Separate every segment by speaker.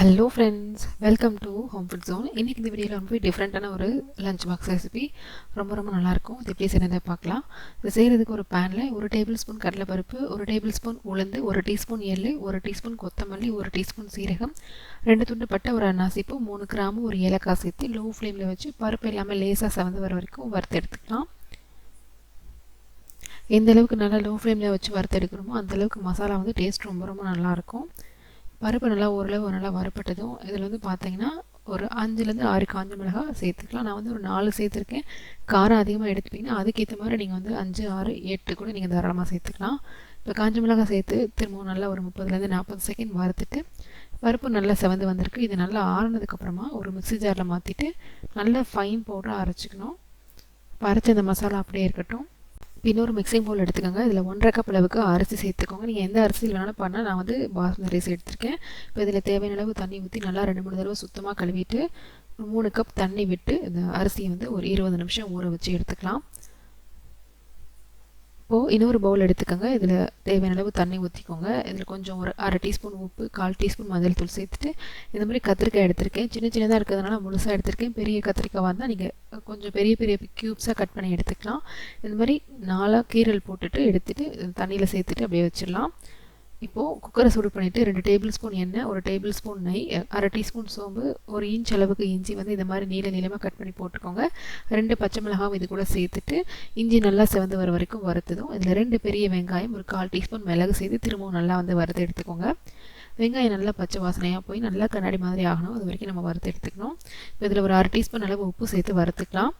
Speaker 1: Hello friends welcome to home food zone இன்றைக்கி இந்த வீடியோவில் ரொம்ப டிஃப்ரெண்ட்டான ஒரு லஞ்ச் பாக்ஸ் ரெசிபி ரொம்ப ரொம்ப நல்லாயிருக்கும். இது எப்படி செய்யறதை பார்க்கலாம். இது செய்கிறதுக்கு ஒரு பேனில் ஒரு டேபிள் ஸ்பூன் கடலைப்பருப்பு ஒரு டேபிள் ஸ்பூன் உளுந்து ஒரு டீஸ்பூன் எள்ளு ஒரு டீஸ்பூன் கொத்தமல்லி ஒரு டீஸ்பூன் சீரகம் ரெண்டு துண்டு பட்டை ஒரு அன்னாசிப்பு மூணு கிராமு ஒரு ஏலக்காய் சேர்த்து லோ ஃப்ளேமில் வச்சு பருப்பு எல்லாமே லேசாக சவந்து வர வரைக்கும் வறுத்து எடுத்துக்கலாம். எந்த அளவுக்கு நல்லா லோ ஃப்ளேமில் வச்சு வறுத்து எடுக்கிறோமோ அந்தளவுக்கு மசாலா வந்து டேஸ்ட் ரொம்ப ரொம்ப நல்லாயிருக்கும். பருப்பு நல்லா ஓரளவு நல்லா வறுப்பட்டதும் இதில் வந்து பார்த்தீங்கன்னா ஒரு அஞ்சுலேருந்து ஆறு காஞ்ச மிளகாய் சேர்த்துக்கலாம். நான் வந்து ஒரு நாலு சேர்த்துருக்கேன். காரம் அதிகமாக எடுத்துட்டிங்கன்னா அதுக்கேற்ற மாதிரி நீங்கள் வந்து அஞ்சு ஆறு எட்டு கூட நீங்கள் தாராளமாக சேர்த்துக்கலாம். இப்போ காஞ்ச மிளகாய் சேர்த்து திரும்பவும் நல்லா ஒரு முப்பதுலேருந்து நாற்பது செகண்ட் வறுத்துட்டு பருப்பு நல்லா செவந்து வந்திருக்கு. இது நல்லா ஆறுனதுக்கப்புறமா ஒரு மிக்சி ஜாரில் மாற்றிட்டு நல்லா ஃபைன் பவுடராக அரைச்சிக்கணும். அரைச்ச இந்த மசாலா அப்படியே இருக்கட்டும். இன்னொரு மிக்சிங் பவுல் எடுத்துக்கோங்க. இதில் ஒன்றரை கப் அளவுக்கு அரிசி சேர்த்துக்கோங்க. நீங்கள் எந்த அரிசியில் வேணாலும் பண்ணால் நான் வந்து பாஸ்மதி ரைஸ் எடுத்திருக்கேன். இப்போ இதில் தேவையான அளவு தண்ணி ஊற்றி நல்லா ரெண்டு மூணு தடவை சுத்தமாக கழுவிட்டு மூணு கப் தண்ணி விட்டு இந்த அரிசியை வந்து ஒரு இருபது நிமிஷம் ஊற வச்சு எடுத்துக்கலாம். இப்போது இன்னொரு பவுல் எடுத்துக்கோங்க. இதில் தேவையான அளவு தண்ணி ஊற்றிக்கோங்க இதில் கொஞ்சம் ஒரு அரை டீஸ்பூன் உப்பு கால் டீஸ்பூன் மஞ்சள் தூள் சேர்த்துட்டு இந்த மாதிரி கத்திரிக்காய் எடுத்திருக்கேன். சின்ன சின்னதாக இருக்கிறதுனால முழுசாக எடுத்திருக்கேன். பெரிய கத்திரிக்காய் வந்தால் நீங்கள் கொஞ்சம் பெரிய பெரிய க்யூப்ஸாக கட் பண்ணி எடுத்துக்கலாம். இந்த மாதிரி நாலாக கீரல் போட்டுட்டு எடுத்துகிட்டு தண்ணியில் சேர்த்துட்டு அப்படியே வச்சிடலாம். இப்போது குக்கரை சூடு பண்ணிவிட்டு ரெண்டு டேபிள் ஸ்பூன் எண்ணெய் ஒரு டேபிள் ஸ்பூன் நெய் அரை டீஸ்பூன் சோம்பு ஒரு இன்ச் அளவுக்கு இஞ்சி வந்து இந்த மாதிரி நீள நீளமாக கட் பண்ணி போட்டுக்கோங்க. ரெண்டு பச்சை மிளகாவும் இது கூட சேர்த்துட்டு இஞ்சி நல்லா செவந்து வர வரைக்கும் வறுத்ததும் இதில் ரெண்டு பெரிய வெங்காயம் ஒரு கால் டீஸ்பூன் மிளகு சேர்த்து திரும்பவும் நல்லா வந்து வறுத்து எடுத்துக்கோங்க. வெங்காயம் நல்லா பச்சை வாசனையாக போய் நல்லா கண்ணாடி மாதிரி ஆகணும் அது வரைக்கும் நம்ம வறுத்து எடுத்துக்கணும். இப்போ இதில் ஒரு அரை டீஸ்பூன் அளவு உப்பு சேர்த்து வறுத்துக்கலாம்.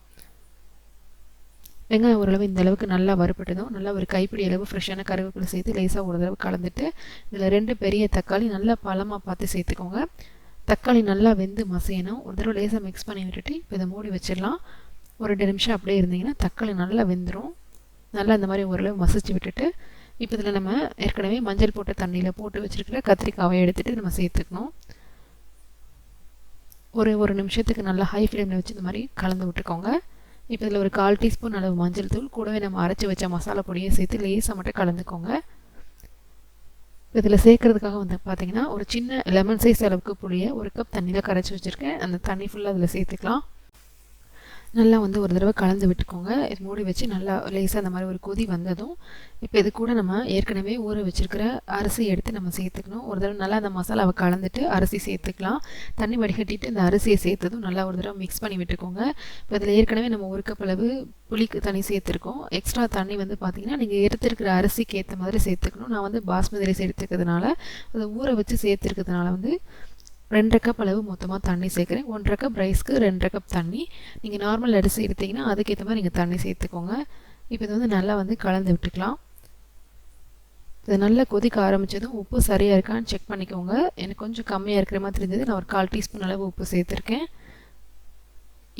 Speaker 1: வெங்காயம் ஓரளவு இந்த அளவுக்கு நல்லா வறுப்பட்டதும் நல்லா ஒரு கைப்பிடி அளவு ஃப்ரெஷ்ஷான கருவேப்பிலை சேர்த்து லேசாக ஒரு தடவை கலந்துட்டு இதில் ரெண்டு பெரிய தக்காளி நல்லா பழமாக பார்த்து சேர்த்துக்கோங்க. தக்காளி நல்லா வெந்து மசையணும். ஒரு தடவை லேசாக மிக்ஸ் பண்ணி விட்டுட்டு இப்போ இதை மூடி வச்சிடலாம். ஒரு ரெண்டு நிமிஷம் அப்படியே இருந்தீங்கன்னா தக்காளி நல்லா வெந்துடும் நல்லா இந்த மாதிரி ஓரளவு மசிச்சு விட்டுட்டு இப்போ இதில் நம்ம ஏற்கனவே மஞ்சள் போட்ட தண்ணியில் போட்டு வச்சுருக்கிற கத்திரிக்காவை எடுத்துகிட்டு நம்ம சேர்த்துக்கணும். ஒரு ஒரு நிமிஷத்துக்கு நல்லா ஹை ஃப்ளேமில் வச்சு இந்த மாதிரி கலந்து விட்டுக்கோங்க. இப்போ இதில் ஒரு கால் டீஸ்பூன் அளவு மஞ்சள் தூள் கூடவே நம்ம அரைச்சி வச்ச மசாலா பொடியை சேர்த்து லேசாக மட்டும் கலந்துக்கோங்க. இதில் சேர்க்கறதுக்காக வந்து பார்த்தீங்கன்னா ஒரு சின்ன லெமன் சைஸ் அளவுக்கு புளியை ஒரு கப் தண்ணியில் கரைச்சி வச்சுருக்கேன். அந்த தண்ணி ஃபுல்லாக அதில் சேர்த்துக்கலாம். நல்லா வந்து ஒரு தடவை கலந்து விட்டுக்கோங்க. இது மூடி வச்சு நல்லா லேசாக அந்த மாதிரி ஒரு கொதி வந்ததும் இப்போ இது கூட நம்ம ஏற்கனவே ஊற வச்சுருக்கிற அரிசி எடுத்து நம்ம சேர்த்துக்கணும். ஒரு தடவை நல்லா அந்த மசாலாவை கலந்துட்டு அரிசி சேர்த்துக்கலாம். தண்ணி வடிகட்டிட்டு இந்த அரிசியை சேர்த்ததும் நல்லா ஒரு தடவை மிக்ஸ் பண்ணி விட்டுக்கோங்க. இப்போ இதில் ஏற்கனவே நம்ம ஒரு கப் அளவு புளிக்கு தண்ணி சேர்த்துருக்கோம். எக்ஸ்ட்ரா தண்ணி வந்து பார்த்திங்கன்னா நீங்கள் எடுத்துருக்கிற அரிசிக்கு ஏற்ற மாதிரி சேர்த்துக்கணும். நான் வந்து பாஸ்மதி ரைஸ் எடுத்துக்கிறதுனால அதை ஊற வச்சு சேர்த்துருக்கிறதுனால வந்து ரெண்டரை கப் அளவு மொத்தமாக தண்ணி சேர்க்குறேன். ஒன்றரை கப் ரைஸ்க்கு ரெண்டரை கப் தண்ணி. நீங்கள் நார்மல் அரிசி எடுத்திங்கன்னா அதுக்கேற்ற மாதிரி நீங்கள் தண்ணி சேர்த்துக்கோங்க. இப்போ இது வந்து நல்லா வந்து கலந்து விட்டுக்கலாம். இது நல்லா கொதிக்க ஆரம்பித்ததும் உப்பு சரியாக இருக்கான்னு செக் பண்ணிக்கோங்க. எனக்கு கொஞ்சம் கம்மியாக இருக்கிற மாதிரி தெரிஞ்சது நான் ஒரு கால் டீஸ்பூன் அளவு உப்பு சேர்த்துருக்கேன்.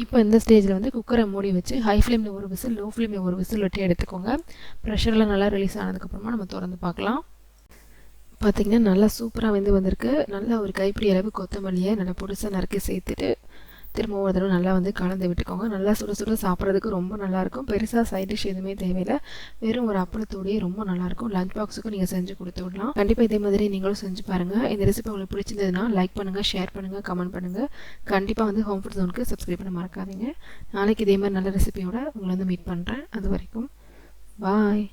Speaker 1: இப்போ இந்த ஸ்டேஜில் வந்து குக்கரை மூடி வச்சு ஹை ஃப்ளேமில் ஒரு விசில் லோ ஃப்ளேமில் ஒரு விசில் வெட்டி எடுத்துக்கோங்க. ப்ரெஷரில் நல்லா ரிலீஸ் ஆனதுக்கப்புறமா நம்ம திறந்து பார்க்கலாம். பார்த்திங்கன்னா நல்லா சூப்பராக வந்து வந்திருக்கு. நல்லா ஒரு கைப்பிடி அளவு கொத்தமல்லியை நல்லா பொடிசாக நறுக்கி சேர்த்துட்டு திரும்ப ஒரு தடவை நல்லா வந்து கலந்து விட்டுக்கோங்க. நல்லா சுட சுட சாப்பிட்றதுக்கு ரொம்ப நல்லாயிருக்கும். பெருசாக சைட் டிஷ் எதுவுமே தேவையில்லை. வெறும் ஒரு அப்பளத்தோடையே ரொம்ப நல்லாயிருக்கும். லஞ்ச் பாக்ஸுக்கும் நீங்கள் செஞ்சு கொடுத்து விடலாம். கண்டிப்பாக இதே மாதிரி நீங்களும் செஞ்சு பாருங்கள் இந்த ரெசிபி உங்களுக்கு பிடிச்சிருந்ததுன்னா லைக் பண்ணுங்கள் ஷேர் பண்ணுங்கள் கமெண்ட் பண்ணுங்கள் கண்டிப்பாக வந்து ஹோம் ஃபுட் ஜோனுக்கு சப்ஸ்கிரைப் பண்ண மறக்காதீங்க. நாளைக்கு இதே மாதிரி நல்ல ரெசிபியோட உங்களை வந்து மீட் பண்ணுறேன் அது வரைக்கும் பாய்